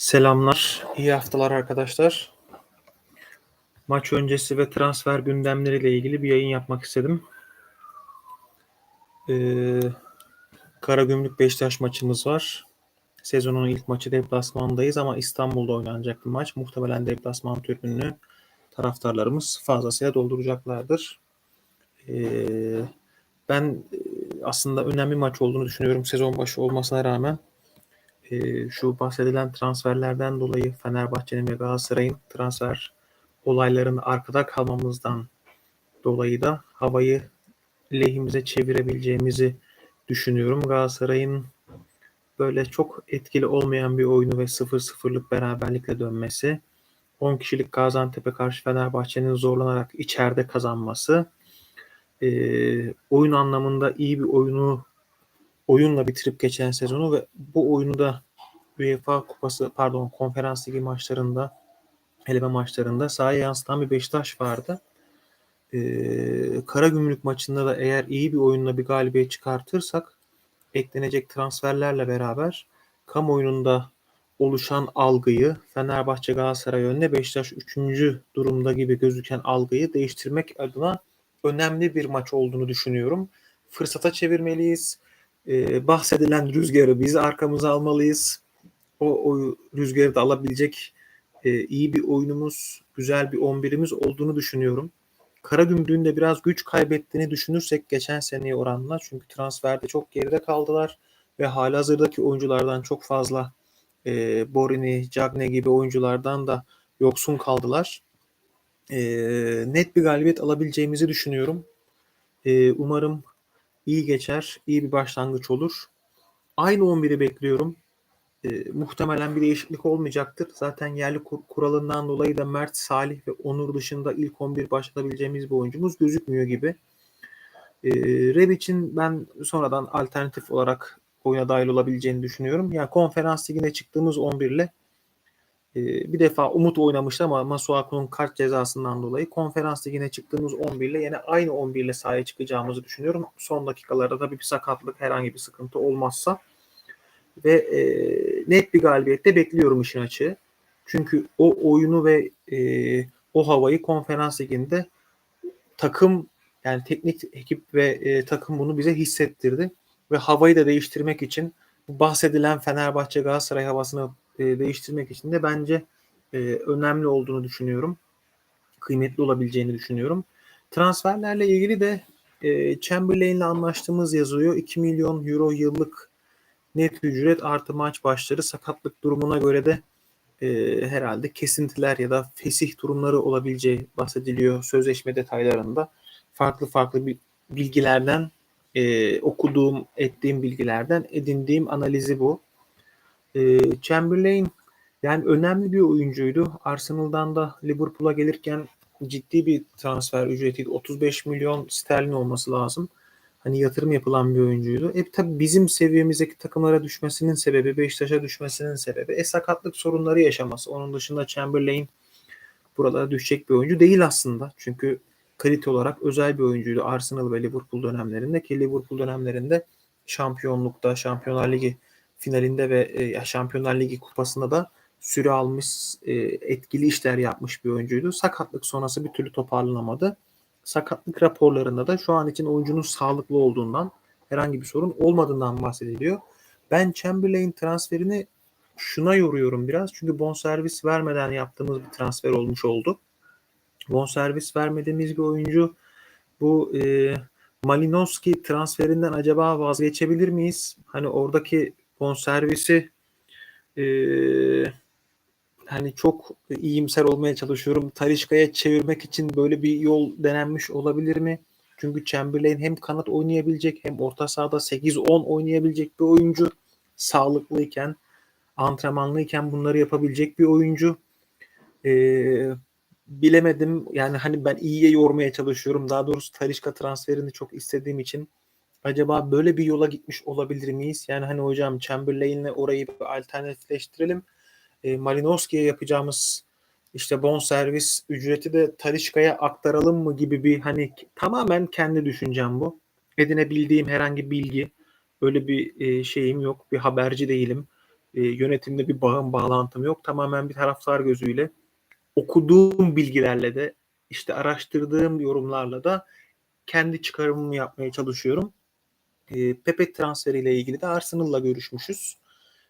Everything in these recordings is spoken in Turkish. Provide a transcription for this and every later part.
Selamlar, iyi haftalar arkadaşlar. Maç öncesi ve transfer gündemleriyle ilgili bir yayın yapmak istedim. Ee, Karagümrük Beşiktaş maçımız var. Sezonun ilk maçı deplasmandayız ama İstanbul'da oynanacak bir maç. Muhtemelen deplasman tribününü taraftarlarımız fazlasıyla dolduracaklardır. Ee, ben e, aslında önemli maç olduğunu düşünüyorum sezon başı olmasına rağmen e, şu bahsedilen transferlerden dolayı Fenerbahçe'nin ve Galatasaray'ın transfer olaylarını arkada kalmamızdan dolayı da havayı lehimize çevirebileceğimizi düşünüyorum. Galatasaray'ın böyle çok etkili olmayan bir oyunu ve 0-0'lık beraberlikle dönmesi, 10 kişilik Gaziantep'e karşı Fenerbahçe'nin zorlanarak içeride kazanması, e, oyun anlamında iyi bir oyunu oyunla bitirip geçen sezonu ve bu oyunu da UEFA Kupası pardon Konferans Ligi maçlarında eleme maçlarında sahaya yansıtan bir Beşiktaş vardı. Ee, Karagümrük maçında da eğer iyi bir oyunla bir galibiyet çıkartırsak eklenecek transferlerle beraber kamuoyunda oluşan algıyı Fenerbahçe Galatasaray önüne Beşiktaş 3. durumda gibi gözüken algıyı değiştirmek adına önemli bir maç olduğunu düşünüyorum. Fırsata çevirmeliyiz e, bahsedilen rüzgarı biz arkamıza almalıyız. O, o rüzgarı da alabilecek e, iyi bir oyunumuz, güzel bir 11'imiz olduğunu düşünüyorum. Karagümrük'ün de biraz güç kaybettiğini düşünürsek geçen seneye oranla çünkü transferde çok geride kaldılar ve halihazırdaki oyunculardan çok fazla e, Borini, Cagne gibi oyunculardan da yoksun kaldılar. E, net bir galibiyet alabileceğimizi düşünüyorum. E, umarım iyi geçer, iyi bir başlangıç olur. Aynı 11'i bekliyorum. E, muhtemelen bir değişiklik olmayacaktır. Zaten yerli kur- kuralından dolayı da Mert, Salih ve Onur dışında ilk 11 başlatabileceğimiz bir oyuncumuz gözükmüyor gibi. E, Rebic'in ben sonradan alternatif olarak oyuna dahil olabileceğini düşünüyorum. Yani konferans ligine çıktığımız 11 ile e, bir defa Umut oynamıştı ama Masuaku'nun kart cezasından dolayı konferans ligine çıktığımız 11 ile yine aynı 11 ile sahaya çıkacağımızı düşünüyorum. Son dakikalarda tabii bir sakatlık herhangi bir sıkıntı olmazsa ve e, net bir galibiyette bekliyorum işin açığı. Çünkü o oyunu ve e, o havayı konferans liginde takım yani teknik ekip ve e, takım bunu bize hissettirdi ve havayı da değiştirmek için bahsedilen Fenerbahçe Galatasaray havasını e, değiştirmek için de bence e, önemli olduğunu düşünüyorum. Kıymetli olabileceğini düşünüyorum. Transferlerle ilgili de e, Chamberlain'le anlaştığımız yazıyor. 2 milyon euro yıllık net ücret artı maç başları sakatlık durumuna göre de e, herhalde kesintiler ya da fesih durumları olabileceği bahsediliyor sözleşme detaylarında. Farklı farklı bilgilerden e, okuduğum, ettiğim bilgilerden edindiğim analizi bu. E, Chamberlain yani önemli bir oyuncuydu. Arsenal'dan da Liverpool'a gelirken ciddi bir transfer ücretiydi. 35 milyon sterlin olması lazım. Hani yatırım yapılan bir oyuncuydu. E tabi bizim seviyemizdeki takımlara düşmesinin sebebi, Beşiktaş'a düşmesinin sebebi e sakatlık sorunları yaşaması. Onun dışında Chamberlain buralara düşecek bir oyuncu değil aslında. Çünkü kalite olarak özel bir oyuncuydu Arsenal ve Liverpool dönemlerinde ki Liverpool dönemlerinde şampiyonlukta, Şampiyonlar Ligi finalinde ve e, Şampiyonlar Ligi kupasında da süre almış, e, etkili işler yapmış bir oyuncuydu. Sakatlık sonrası bir türlü toparlanamadı. Sakatlık raporlarında da şu an için oyuncunun sağlıklı olduğundan, herhangi bir sorun olmadığından bahsediliyor. Ben Chamberlain transferini şuna yoruyorum biraz. Çünkü bonservis vermeden yaptığımız bir transfer olmuş oldu. Bonservis vermediğimiz bir oyuncu bu e, Malinowski transferinden acaba vazgeçebilir miyiz? Hani oradaki bonservisi e, hani çok iyimser olmaya çalışıyorum. Talişka'ya çevirmek için böyle bir yol denenmiş olabilir mi? Çünkü Chamberlain hem kanat oynayabilecek hem orta sahada 8-10 oynayabilecek bir oyuncu. Sağlıklıyken, antrenmanlıyken bunları yapabilecek bir oyuncu. Ee, bilemedim. Yani hani ben iyiye yormaya çalışıyorum. Daha doğrusu Talişka transferini çok istediğim için acaba böyle bir yola gitmiş olabilir miyiz? Yani hani hocam Chamberlain'le orayı bir alternatifleştirelim. E, Malinowski'ye yapacağımız işte bon servis ücreti de Talişka'ya aktaralım mı gibi bir hani tamamen kendi düşüncem bu. Edinebildiğim herhangi bilgi öyle bir e, şeyim yok. Bir haberci değilim. E, yönetimde bir bağım bağlantım yok. Tamamen bir taraftar gözüyle okuduğum bilgilerle de işte araştırdığım yorumlarla da kendi çıkarımımı yapmaya çalışıyorum. E, Pepe transferiyle ilgili de Arsenal'la görüşmüşüz.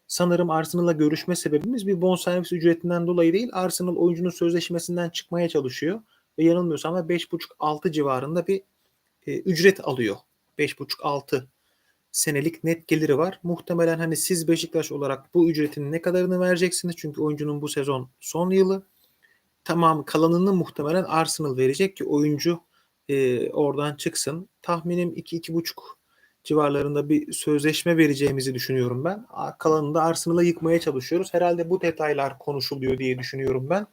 Sanırım Arsenal'la görüşme sebebimiz bir bonservis ücretinden dolayı değil. Arsenal oyuncunun sözleşmesinden çıkmaya çalışıyor. Ve yanılmıyorsam da 5,5-6 civarında bir e, ücret alıyor. 5,5-6 senelik net geliri var. Muhtemelen hani siz Beşiktaş olarak bu ücretin ne kadarını vereceksiniz? Çünkü oyuncunun bu sezon son yılı. Tamam kalanını muhtemelen Arsenal verecek ki oyuncu e, oradan çıksın. Tahminim 2-2,5 civarlarında bir sözleşme vereceğimizi düşünüyorum ben. Kalanını da Arsenal'a yıkmaya çalışıyoruz. Herhalde bu detaylar konuşuluyor diye düşünüyorum ben.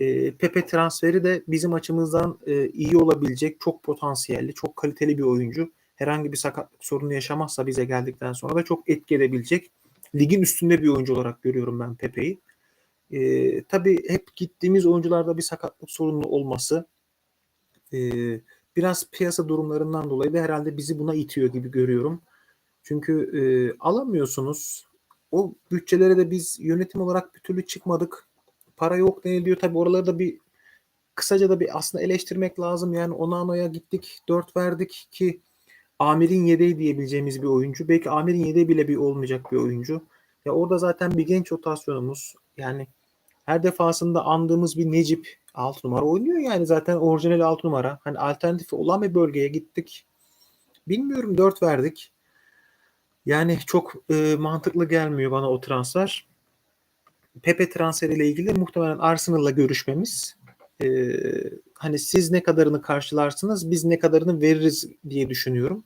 E, Pepe transferi de bizim açımızdan e, iyi olabilecek, çok potansiyelli, çok kaliteli bir oyuncu. Herhangi bir sakatlık sorunu yaşamazsa bize geldikten sonra da çok etki edebilecek. Ligin üstünde bir oyuncu olarak görüyorum ben Pepe'yi. E, tabii hep gittiğimiz oyuncularda bir sakatlık sorunu olması e, biraz piyasa durumlarından dolayı da herhalde bizi buna itiyor gibi görüyorum. Çünkü e, alamıyorsunuz. O bütçelere de biz yönetim olarak bir türlü çıkmadık. Para yok deniliyor. Tabii oraları da bir kısaca da bir aslında eleştirmek lazım. Yani Onano'ya gittik 4 verdik ki Amir'in yedeği diyebileceğimiz bir oyuncu. Belki Amir'in yedeği bile bir olmayacak bir oyuncu. Ya orada zaten bir genç rotasyonumuz. Yani her defasında andığımız bir Necip 6 numara oynuyor yani zaten orijinal 6 numara. Hani alternatifi olan bir bölgeye gittik. Bilmiyorum 4 verdik. Yani çok e, mantıklı gelmiyor bana o transfer. Pepe transferiyle ilgili muhtemelen Arsenal'la görüşmemiz e, hani siz ne kadarını karşılarsınız biz ne kadarını veririz diye düşünüyorum.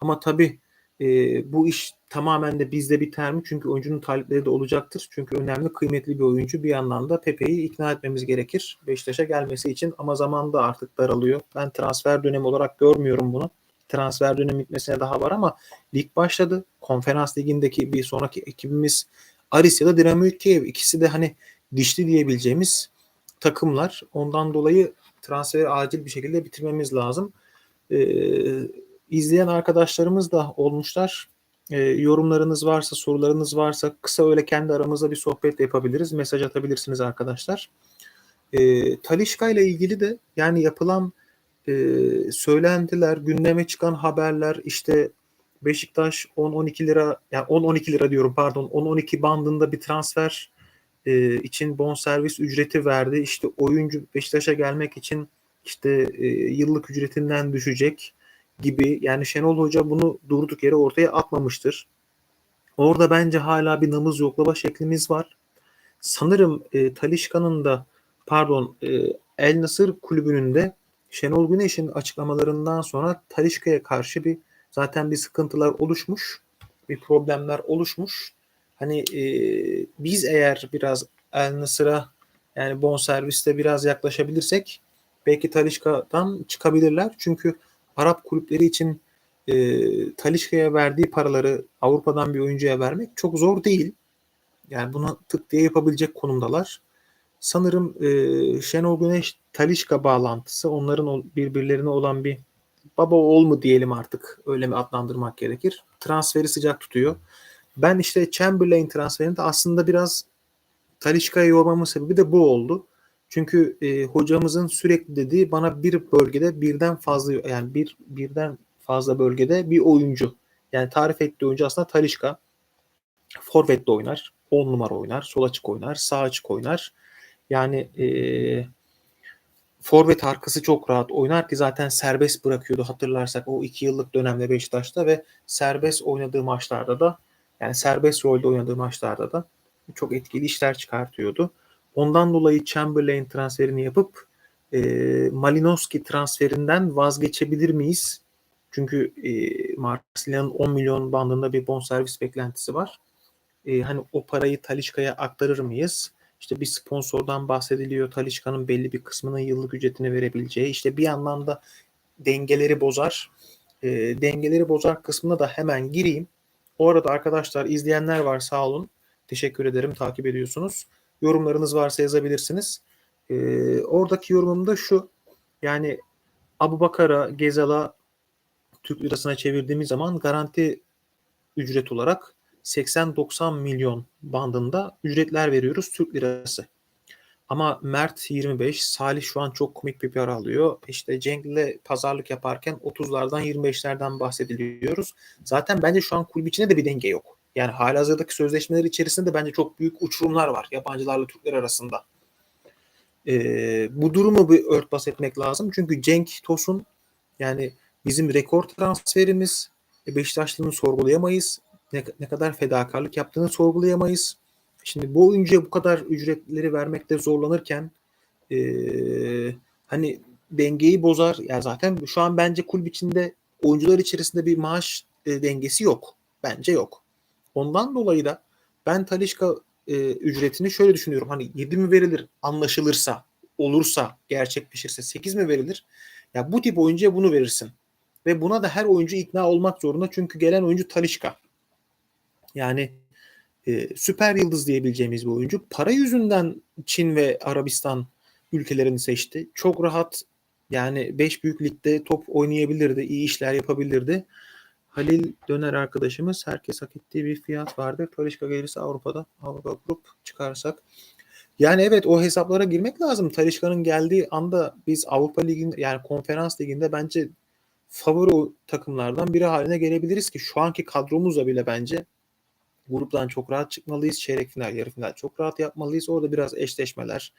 Ama tabii e, bu iş tamamen de bizde biter mi? Çünkü oyuncunun talipleri de olacaktır. Çünkü önemli, kıymetli bir oyuncu. Bir yandan da Pepe'yi ikna etmemiz gerekir Beşiktaş'a gelmesi için. Ama zaman da artık daralıyor. Ben transfer dönemi olarak görmüyorum bunu. Transfer dönemi bitmesine daha var ama lig başladı. Konferans ligindeki bir sonraki ekibimiz Aris ya da Dinamo Kiev. İkisi de hani dişli diyebileceğimiz takımlar. Ondan dolayı transferi acil bir şekilde bitirmemiz lazım. Ee, izleyen arkadaşlarımız da olmuşlar. E, yorumlarınız varsa, sorularınız varsa kısa öyle kendi aramızda bir sohbet de yapabiliriz. Mesaj atabilirsiniz arkadaşlar. E, Talişka ile ilgili de yani yapılan e, söylentiler, gündeme çıkan haberler işte Beşiktaş 10-12 lira yani 10-12 lira diyorum pardon 10-12 bandında bir transfer e, için bonservis ücreti verdi. İşte oyuncu Beşiktaş'a gelmek için işte e, yıllık ücretinden düşecek gibi yani Şenol Hoca bunu durduk yere ortaya atmamıştır. Orada bence hala bir namız yoklama şeklimiz var. Sanırım e, Talişka'nın da pardon e, El Nasır kulübünün de Şenol Güneş'in açıklamalarından sonra Talişka'ya karşı bir zaten bir sıkıntılar oluşmuş. Bir problemler oluşmuş. Hani e, biz eğer biraz El Nasır'a yani bonserviste biraz yaklaşabilirsek belki Talişka'dan çıkabilirler. Çünkü Arap kulüpleri için e, Talişka'ya verdiği paraları Avrupa'dan bir oyuncuya vermek çok zor değil. Yani bunu tık diye yapabilecek konumdalar. Sanırım e, Şenol Güneş Talişka bağlantısı onların birbirlerine olan bir baba oğul mu diyelim artık öyle mi adlandırmak gerekir. Transferi sıcak tutuyor. Ben işte Chamberlain transferinde aslında biraz Talişka'ya yormamın sebebi de bu oldu. Çünkü e, hocamızın sürekli dediği bana bir bölgede birden fazla yani bir birden fazla bölgede bir oyuncu. Yani tarif ettiği oyuncu aslında Talişka. Forvet'te oynar, 10 numara oynar, sol açık oynar, sağ açık oynar. Yani e, forvet arkası çok rahat oynar ki zaten serbest bırakıyordu hatırlarsak o iki yıllık dönemde Beşiktaş'ta ve serbest oynadığı maçlarda da yani serbest rolde oynadığı maçlarda da çok etkili işler çıkartıyordu. Ondan dolayı Chamberlain transferini yapıp e, Malinowski transferinden vazgeçebilir miyiz? Çünkü e, Marsilya'nın 10 milyon bandında bir bonservis beklentisi var. E, hani o parayı Talişka'ya aktarır mıyız? İşte bir sponsordan bahsediliyor. Talişka'nın belli bir kısmının yıllık ücretini verebileceği. İşte bir yandan da dengeleri bozar. E, dengeleri bozar kısmına da hemen gireyim. O arada arkadaşlar izleyenler var sağ olun. Teşekkür ederim takip ediyorsunuz. Yorumlarınız varsa yazabilirsiniz. Ee, oradaki yorumum da şu. Yani Abu Bakar'a, Gezal'a Türk lirasına çevirdiğimiz zaman garanti ücret olarak 80-90 milyon bandında ücretler veriyoruz Türk lirası. Ama Mert 25, Salih şu an çok komik bir para alıyor. İşte Cenk'le pazarlık yaparken 30'lardan 25'lerden bahsediliyoruz. Zaten bence şu an kulüp içinde de bir denge yok. Yani halihazırdaki sözleşmeler içerisinde de bence çok büyük uçurumlar var yabancılarla Türkler arasında. Ee, bu durumu bir örtbas etmek lazım. Çünkü Cenk Tosun yani bizim rekor transferimiz e, Beşiktaşlı'nı sorgulayamayız. Ne, ne kadar fedakarlık yaptığını sorgulayamayız. Şimdi bu oyuncuya bu kadar ücretleri vermekte zorlanırken e, hani dengeyi bozar. Ya yani zaten şu an bence kulüp içinde oyuncular içerisinde bir maaş e, dengesi yok. Bence yok. Ondan dolayı da ben Talişka e, ücretini şöyle düşünüyorum. Hani 7 mi verilir anlaşılırsa, olursa, gerçekleşirse 8 mi verilir? Ya bu tip oyuncuya bunu verirsin. Ve buna da her oyuncu ikna olmak zorunda. Çünkü gelen oyuncu Talişka. Yani e, süper yıldız diyebileceğimiz bir oyuncu. Para yüzünden Çin ve Arabistan ülkelerini seçti. Çok rahat yani 5 büyük ligde top oynayabilirdi, iyi işler yapabilirdi. Halil Döner arkadaşımız herkes hak ettiği bir fiyat vardır. Talişka gelirse Avrupa'da Avrupa grup çıkarsak. Yani evet o hesaplara girmek lazım. Talişka'nın geldiği anda biz Avrupa Ligi'nde yani konferans liginde bence favori takımlardan biri haline gelebiliriz ki şu anki kadromuzla bile bence gruptan çok rahat çıkmalıyız. Çeyrek final, yarı final çok rahat yapmalıyız. Orada biraz eşleşmeler.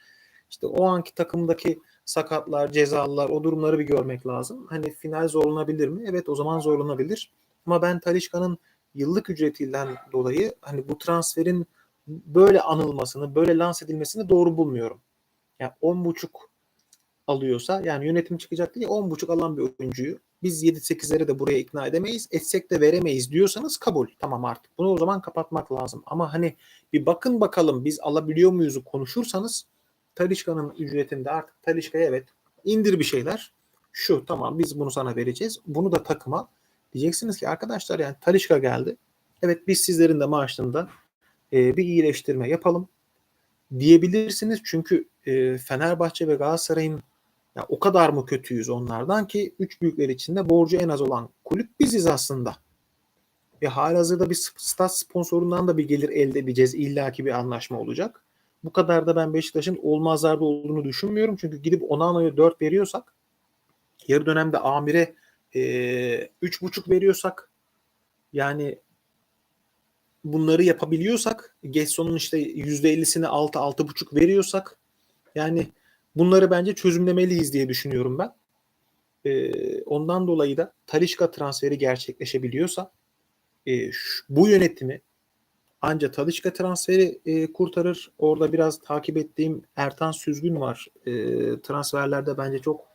İşte o anki takımdaki sakatlar, cezalılar o durumları bir görmek lazım. Hani final zorlanabilir mi? Evet o zaman zorlanabilir. Ama ben Talişka'nın yıllık ücretinden dolayı hani bu transferin böyle anılmasını, böyle lanse edilmesini doğru bulmuyorum. Yani 10.5 alıyorsa yani yönetim çıkacak diye 10.5 alan bir oyuncuyu biz 7-8'leri de buraya ikna edemeyiz. Etsek de veremeyiz diyorsanız kabul. Tamam artık. Bunu o zaman kapatmak lazım. Ama hani bir bakın bakalım biz alabiliyor muyuzu konuşursanız Talişka'nın ücretinde artık Talişka'ya evet indir bir şeyler. Şu tamam biz bunu sana vereceğiz. Bunu da takıma diyeceksiniz ki arkadaşlar yani Talişka geldi. Evet biz sizlerin de maaşında e, bir iyileştirme yapalım diyebilirsiniz. Çünkü e, Fenerbahçe ve Galatasaray'ın ya o kadar mı kötüyüz onlardan ki üç büyükler içinde borcu en az olan kulüp biziz aslında. Ve halihazırda bir stat sponsorundan da bir gelir elde edeceğiz. İlla ki bir anlaşma olacak. Bu kadar da ben Beşiktaş'ın olmazlarda olduğunu düşünmüyorum. Çünkü gidip Onana'ya 4 veriyorsak yarı dönemde Amir'e e, 3,5 veriyorsak yani bunları yapabiliyorsak Getson'un işte %50'sini 6 6,5 veriyorsak yani bunları bence çözümlemeliyiz diye düşünüyorum ben. E, ondan dolayı da Talişka transferi gerçekleşebiliyorsa e, şu, bu yönetimi Anca Talişka transferi e, kurtarır. Orada biraz takip ettiğim Ertan Süzgün var. E, transferlerde bence çok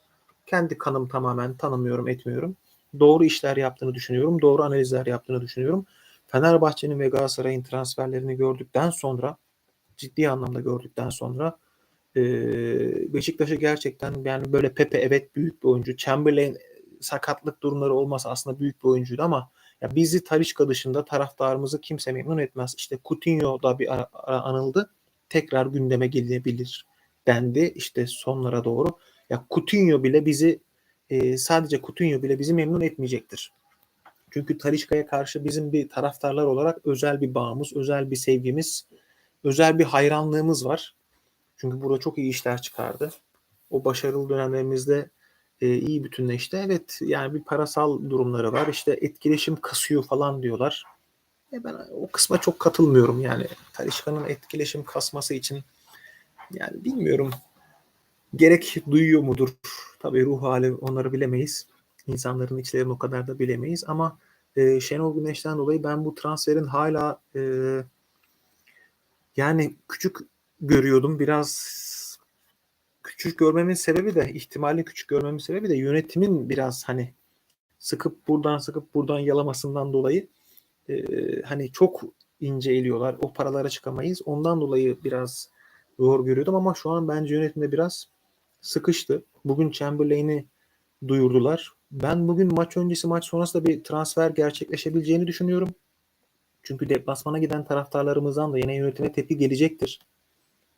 kendi kanım tamamen tanımıyorum, etmiyorum. Doğru işler yaptığını düşünüyorum. Doğru analizler yaptığını düşünüyorum. Fenerbahçe'nin ve Galatasaray'ın transferlerini gördükten sonra ciddi anlamda gördükten sonra e, Beşiktaş'ı gerçekten yani böyle Pepe evet büyük bir oyuncu. Chamberlain sakatlık durumları olmasa aslında büyük bir oyuncuydu ama ya bizi Talişka dışında taraftarımızı kimse memnun etmez. İşte Coutinho da bir ara, ara anıldı. Tekrar gündeme gelebilir dendi işte sonlara doğru. Ya Coutinho bile bizi e, sadece Coutinho bile bizi memnun etmeyecektir. Çünkü Talişka'ya karşı bizim bir taraftarlar olarak özel bir bağımız, özel bir sevgimiz, özel bir hayranlığımız var. Çünkü burada çok iyi işler çıkardı. O başarılı dönemlerimizde e, iyi bütünleşti. Evet yani bir parasal durumları var. İşte etkileşim kasıyor falan diyorlar. E ben o kısma çok katılmıyorum yani. Talişka'nın etkileşim kasması için yani bilmiyorum gerek duyuyor mudur? Tabii ruh hali onları bilemeyiz. İnsanların içlerini o kadar da bilemeyiz ama e, Şenol Güneş'ten dolayı ben bu transferin hala e, yani küçük görüyordum. Biraz küçük görmemin sebebi de ihtimali küçük görmemin sebebi de yönetimin biraz hani sıkıp buradan sıkıp buradan yalamasından dolayı e, hani çok ince eliyorlar. O paralara çıkamayız. Ondan dolayı biraz zor görüyordum ama şu an bence yönetimde biraz sıkıştı. Bugün Chamberlain'i duyurdular. Ben bugün maç öncesi maç sonrası da bir transfer gerçekleşebileceğini düşünüyorum. Çünkü deplasmana giden taraftarlarımızdan da yine yönetime tepki gelecektir.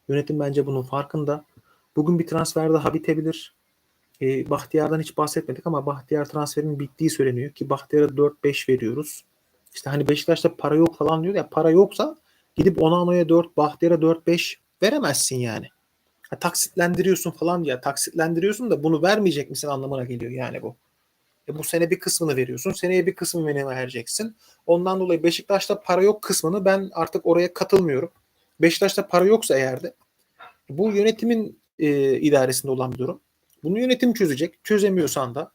Yönetim bence bunun farkında. Bugün bir transfer daha bitebilir. E, Bahtiyar'dan hiç bahsetmedik ama Bahtiyar transferinin bittiği söyleniyor ki Bahtiyar'a 4-5 veriyoruz. İşte hani Beşiktaş'ta para yok falan diyor ya para yoksa gidip Onano'ya 4, Bahtiyar'a 4-5 veremezsin yani. Ha, taksitlendiriyorsun falan ya taksitlendiriyorsun da bunu vermeyecek misin anlamına geliyor yani bu. E bu sene bir kısmını veriyorsun. Seneye bir kısmını vereceksin. Ondan dolayı Beşiktaş'ta para yok kısmını ben artık oraya katılmıyorum. Beşiktaş'ta para yoksa eğer de bu yönetimin e, idaresinde olan bir durum. Bunu yönetim çözecek. Çözemiyorsan da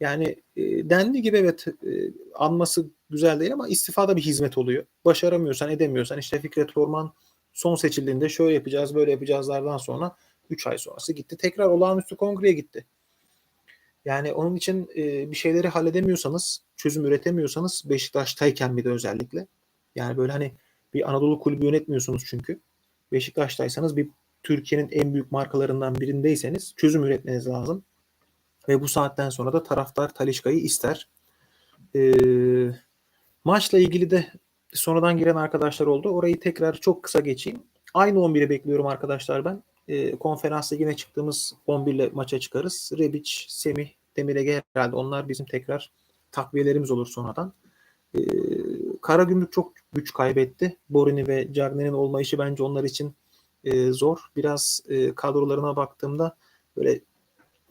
yani e, dendiği gibi evet e, anması güzel değil ama istifada bir hizmet oluyor. Başaramıyorsan edemiyorsan işte Fikret Orman son seçildiğinde şöyle yapacağız böyle yapacağızlardan sonra 3 ay sonrası gitti. Tekrar olağanüstü kongreye gitti. Yani onun için e, bir şeyleri halledemiyorsanız, çözüm üretemiyorsanız Beşiktaş'tayken bir de özellikle. Yani böyle hani bir Anadolu kulübü yönetmiyorsunuz çünkü. Beşiktaş'taysanız bir Türkiye'nin en büyük markalarından birindeyseniz çözüm üretmeniz lazım. Ve bu saatten sonra da taraftar Talişka'yı ister. E, maçla ilgili de sonradan giren arkadaşlar oldu. Orayı tekrar çok kısa geçeyim. Aynı 11'i bekliyorum arkadaşlar ben. E, konferans ligine çıktığımız 11 ile maça çıkarız. Rebic, Semih, Demirege herhalde onlar bizim tekrar takviyelerimiz olur sonradan. E, Karagümrük çok güç kaybetti. Borini ve Cagney'in olmayışı bence onlar için e, zor. Biraz e, kadrolarına baktığımda böyle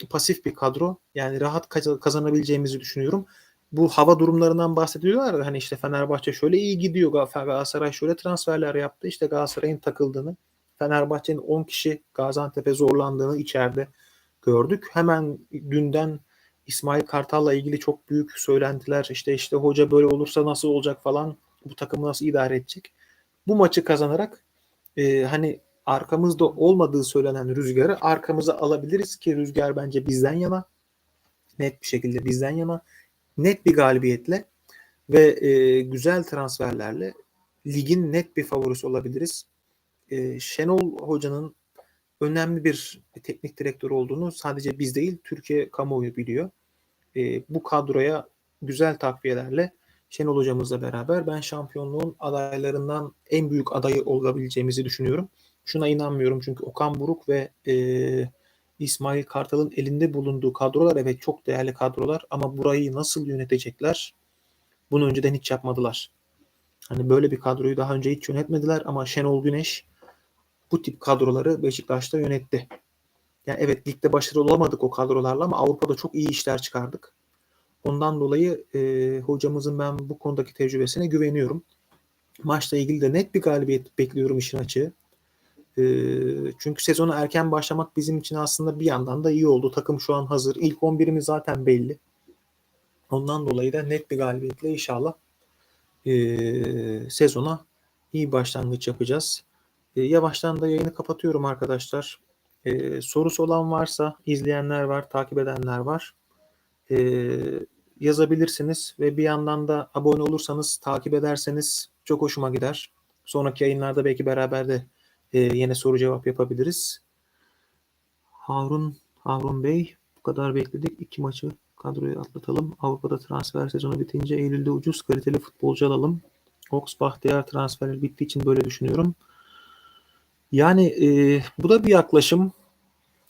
pasif bir kadro. Yani rahat kazanabileceğimizi düşünüyorum. Bu hava durumlarından bahsediyorlar da hani işte Fenerbahçe şöyle iyi gidiyor. Galatasaray şöyle transferler yaptı. İşte Galatasaray'ın takıldığını, Fenerbahçe'nin 10 kişi Gaziantep'e zorlandığını içeride gördük. Hemen dünden İsmail Kartal'la ilgili çok büyük söylentiler işte işte hoca böyle olursa nasıl olacak falan bu takımı nasıl idare edecek. Bu maçı kazanarak e, hani arkamızda olmadığı söylenen rüzgarı arkamıza alabiliriz ki rüzgar bence bizden yana. Net bir şekilde bizden yana. Net bir galibiyetle ve e, güzel transferlerle ligin net bir favorisi olabiliriz. E, Şenol Hoca'nın önemli bir teknik direktör olduğunu sadece biz değil Türkiye kamuoyu biliyor. E, bu kadroya güzel takviyelerle Şenol hocamızla beraber ben şampiyonluğun adaylarından en büyük adayı olabileceğimizi düşünüyorum. Şuna inanmıyorum çünkü Okan Buruk ve e, İsmail Kartal'ın elinde bulunduğu kadrolar evet çok değerli kadrolar ama burayı nasıl yönetecekler bunu önceden hiç yapmadılar. Hani böyle bir kadroyu daha önce hiç yönetmediler ama Şenol Güneş bu tip kadroları Beşiktaş'ta yönetti. Yani evet ligde başarılı olamadık o kadrolarla ama Avrupa'da çok iyi işler çıkardık. Ondan dolayı e, hocamızın ben bu konudaki tecrübesine güveniyorum. Maçla ilgili de net bir galibiyet bekliyorum işin açığı. Çünkü sezona erken başlamak bizim için aslında bir yandan da iyi oldu. Takım şu an hazır. İlk 11'imiz zaten belli. Ondan dolayı da net bir galibiyetle inşallah e, sezona iyi başlangıç yapacağız. E, yavaştan da yayını kapatıyorum arkadaşlar. E, sorusu olan varsa izleyenler var, takip edenler var. E, yazabilirsiniz ve bir yandan da abone olursanız, takip ederseniz çok hoşuma gider. Sonraki yayınlarda belki beraber de e, yine soru cevap yapabiliriz. Harun Harun Bey bu kadar bekledik. İki maçı kadroyu atlatalım. Avrupa'da transfer sezonu bitince Eylül'de ucuz kaliteli futbolcu alalım. Ox Bahtiyar transferi bittiği için böyle düşünüyorum. Yani e, bu da bir yaklaşım.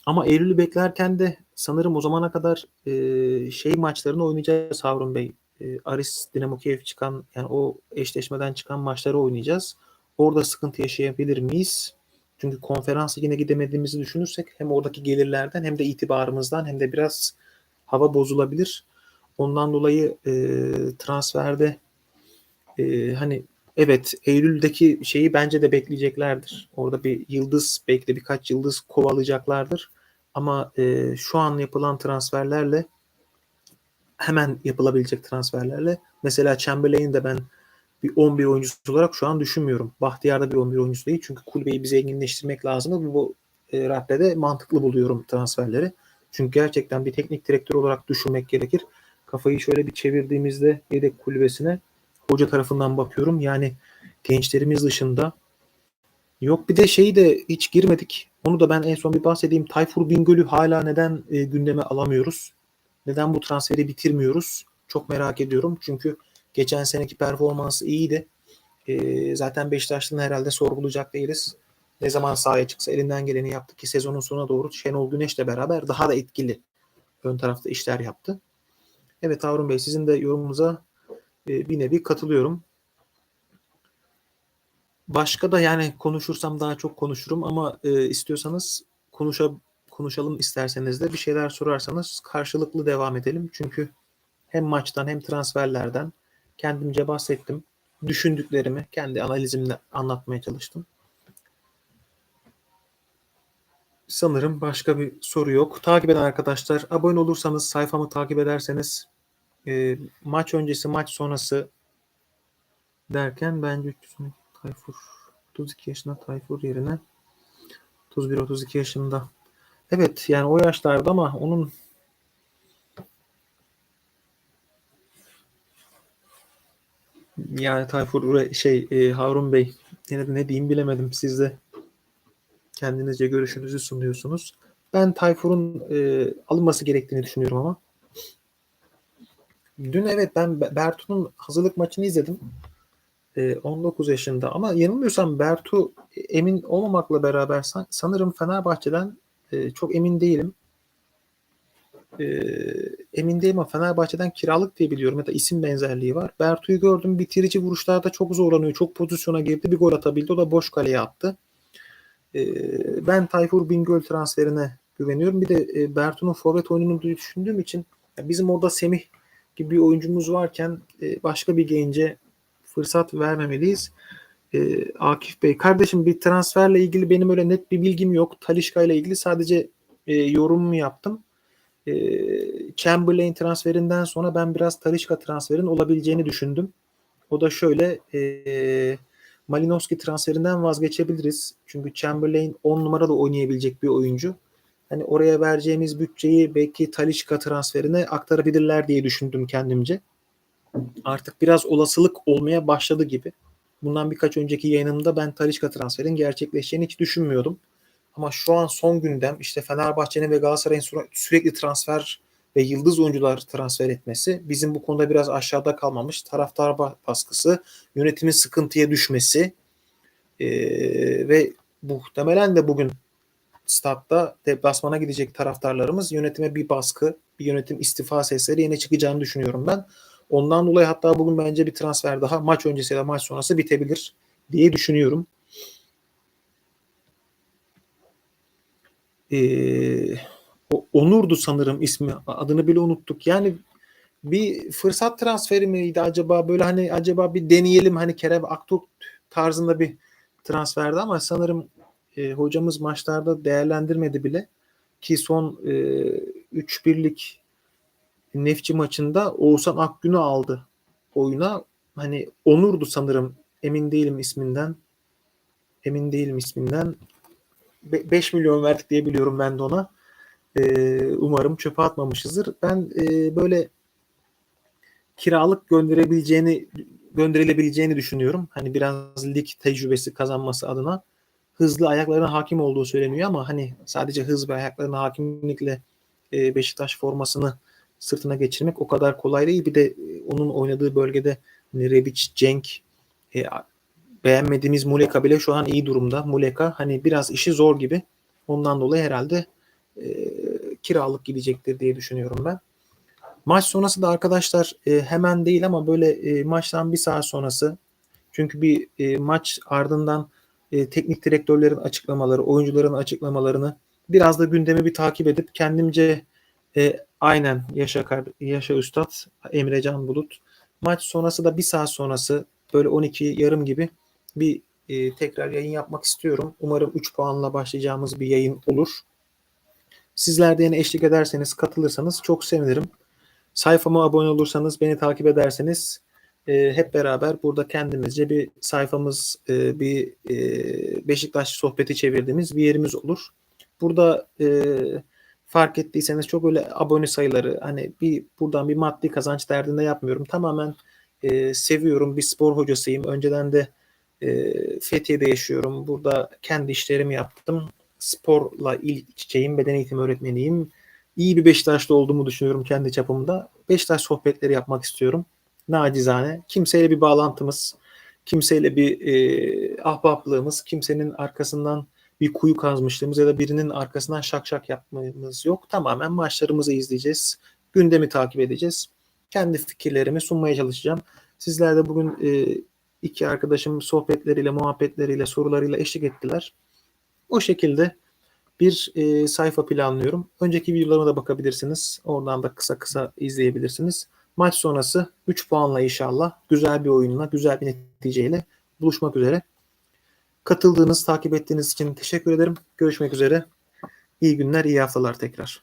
Ama Eylül'ü beklerken de sanırım o zamana kadar e, şey maçlarını oynayacağız Harun Bey. E, Aris Dinamo Kiev çıkan yani o eşleşmeden çıkan maçları oynayacağız. Orada sıkıntı yaşayabilir miyiz? Çünkü konferans yine gidemediğimizi düşünürsek hem oradaki gelirlerden hem de itibarımızdan hem de biraz hava bozulabilir. Ondan dolayı e, transferde e, hani evet Eylül'deki şeyi bence de bekleyeceklerdir. Orada bir yıldız belki de birkaç yıldız kovalayacaklardır. Ama e, şu an yapılan transferlerle hemen yapılabilecek transferlerle mesela Chamberlain'i de ben bir 11 oyuncusu olarak şu an düşünmüyorum. Bahtiyar da bir 11 oyuncusu değil. Çünkü kulübeyi bize zenginleştirmek lazım. Bu e, raddede mantıklı buluyorum transferleri. Çünkü gerçekten bir teknik direktör olarak düşünmek gerekir. Kafayı şöyle bir çevirdiğimizde yedek kulübesine hoca tarafından bakıyorum. Yani gençlerimiz dışında yok bir de şeyi de hiç girmedik. Onu da ben en son bir bahsedeyim. Tayfur Bingöl'ü hala neden e, gündeme alamıyoruz? Neden bu transferi bitirmiyoruz? Çok merak ediyorum. Çünkü geçen seneki performansı iyiydi. E, zaten Beşiktaş'tan herhalde sorgulayacak değiliz. Ne zaman sahaya çıksa elinden geleni yaptı ki sezonun sonuna doğru Şenol Güneş'le beraber daha da etkili ön tarafta işler yaptı. Evet Harun Bey sizin de yorumunuza e, bir nevi katılıyorum. Başka da yani konuşursam daha çok konuşurum ama e, istiyorsanız konuşa, konuşalım isterseniz de bir şeyler sorarsanız karşılıklı devam edelim. Çünkü hem maçtan hem transferlerden kendimce bahsettim. Düşündüklerimi kendi analizimle anlatmaya çalıştım. Sanırım başka bir soru yok. Takip eden arkadaşlar abone olursanız sayfamı takip ederseniz e, maç öncesi maç sonrası derken bence 300 Tayfur 32 yaşında Tayfur yerine 31-32 yaşında. Evet yani o yaşlarda ama onun yani Tayfur şey e, Harun Bey yine de ne diyeyim bilemedim. Siz de kendinizce görüşünüzü sunuyorsunuz. Ben Tayfur'un e, alınması gerektiğini düşünüyorum ama. Dün evet ben Bertu'nun hazırlık maçını izledim. 19 yaşında ama yanılmıyorsam Bertu emin olmamakla beraber sanırım Fenerbahçe'den çok emin değilim. Emin değilim ama Fenerbahçe'den kiralık diye biliyorum ya da isim benzerliği var. Bertu'yu gördüm bitirici vuruşlarda çok zorlanıyor. Çok pozisyona girdi. Bir gol atabildi. O da boş kaleye attı. Ben Tayfur Bingöl transferine güveniyorum. Bir de Bertu'nun forvet oyununu düşündüğüm için bizim orada Semih gibi bir oyuncumuz varken başka bir gence fırsat vermemeliyiz. E, Akif Bey, kardeşim bir transferle ilgili benim öyle net bir bilgim yok. Talişka ile ilgili sadece e, yorumumu yaptım. E, Chamberlain transferinden sonra ben biraz Talişka transferin olabileceğini düşündüm. O da şöyle e, Malinowski transferinden vazgeçebiliriz. Çünkü Chamberlain 10 numara da oynayabilecek bir oyuncu. Hani oraya vereceğimiz bütçeyi belki Talişka transferine aktarabilirler diye düşündüm kendimce artık biraz olasılık olmaya başladı gibi. Bundan birkaç önceki yayınımda ben Talişka transferin gerçekleşeceğini hiç düşünmüyordum. Ama şu an son gündem işte Fenerbahçe'nin ve Galatasaray'ın sürekli transfer ve yıldız oyuncular transfer etmesi bizim bu konuda biraz aşağıda kalmamış. Taraftar baskısı, yönetimin sıkıntıya düşmesi ee, ve muhtemelen de bugün statta deplasmana gidecek taraftarlarımız yönetime bir baskı, bir yönetim istifa sesleri yine çıkacağını düşünüyorum ben. Ondan dolayı hatta bugün bence bir transfer daha maç öncesi ya da maç sonrası bitebilir diye düşünüyorum. Ee, Onur'du sanırım ismi. Adını bile unuttuk. Yani bir fırsat transferi miydi acaba böyle hani acaba bir deneyelim hani Kerem Aktürk tarzında bir transferdi ama sanırım e, hocamız maçlarda değerlendirmedi bile ki son e, 3-1'lik Nefçi maçında Oğuzhan Akgün'ü aldı oyuna. Hani Onur'du sanırım. Emin değilim isminden. Emin değilim isminden. 5 milyon verdik diye biliyorum ben de ona. Ee, umarım çöpe atmamışızdır. Ben e, böyle kiralık gönderebileceğini gönderilebileceğini düşünüyorum. Hani biraz lig tecrübesi kazanması adına hızlı ayaklarına hakim olduğu söyleniyor ama hani sadece hız ve ayaklarına hakimlikle e, Beşiktaş formasını sırtına geçirmek o kadar kolay değil. Bir de e, onun oynadığı bölgede Rebic, Cenk, e, beğenmediğimiz Muleka bile şu an iyi durumda. Muleka hani biraz işi zor gibi. Ondan dolayı herhalde e, kiralık gidecektir diye düşünüyorum ben. Maç sonrası da arkadaşlar e, hemen değil ama böyle e, maçtan bir saat sonrası çünkü bir e, maç ardından e, teknik direktörlerin açıklamaları, oyuncuların açıklamalarını biraz da gündemi bir takip edip kendimce e, aynen Yaşa, Yaşa Üstad, Emrecan Bulut. Maç sonrası da bir saat sonrası böyle 12 yarım gibi bir e, tekrar yayın yapmak istiyorum. Umarım 3 puanla başlayacağımız bir yayın olur. Sizler de yine eşlik ederseniz, katılırsanız çok sevinirim. Sayfama abone olursanız, beni takip ederseniz e, hep beraber burada kendimizce bir sayfamız, e, bir e, Beşiktaş sohbeti çevirdiğimiz bir yerimiz olur. Burada e, fark ettiyseniz çok öyle abone sayıları hani bir buradan bir maddi kazanç derdinde yapmıyorum. Tamamen e, seviyorum. Bir spor hocasıyım. Önceden de e, Fethiye'de yaşıyorum. Burada kendi işlerimi yaptım. Sporla iç içeyim. Beden eğitimi öğretmeniyim. İyi bir Beşiktaşlı olduğumu düşünüyorum kendi çapımda. Beşiktaş sohbetleri yapmak istiyorum. Nacizane. Kimseyle bir bağlantımız, kimseyle bir e, ahbaplığımız, kimsenin arkasından bir kuyu kazmışlığımız ya da birinin arkasından şak şak yapmamız yok. Tamamen maçlarımızı izleyeceğiz. Gündemi takip edeceğiz. Kendi fikirlerimi sunmaya çalışacağım. Sizler de bugün e, iki arkadaşım sohbetleriyle, muhabbetleriyle, sorularıyla eşlik ettiler. O şekilde bir e, sayfa planlıyorum. Önceki videolarıma da bakabilirsiniz. Oradan da kısa kısa izleyebilirsiniz. Maç sonrası 3 puanla inşallah güzel bir oyunla, güzel bir neticeyle buluşmak üzere. Katıldığınız, takip ettiğiniz için teşekkür ederim. Görüşmek üzere. İyi günler, iyi haftalar tekrar.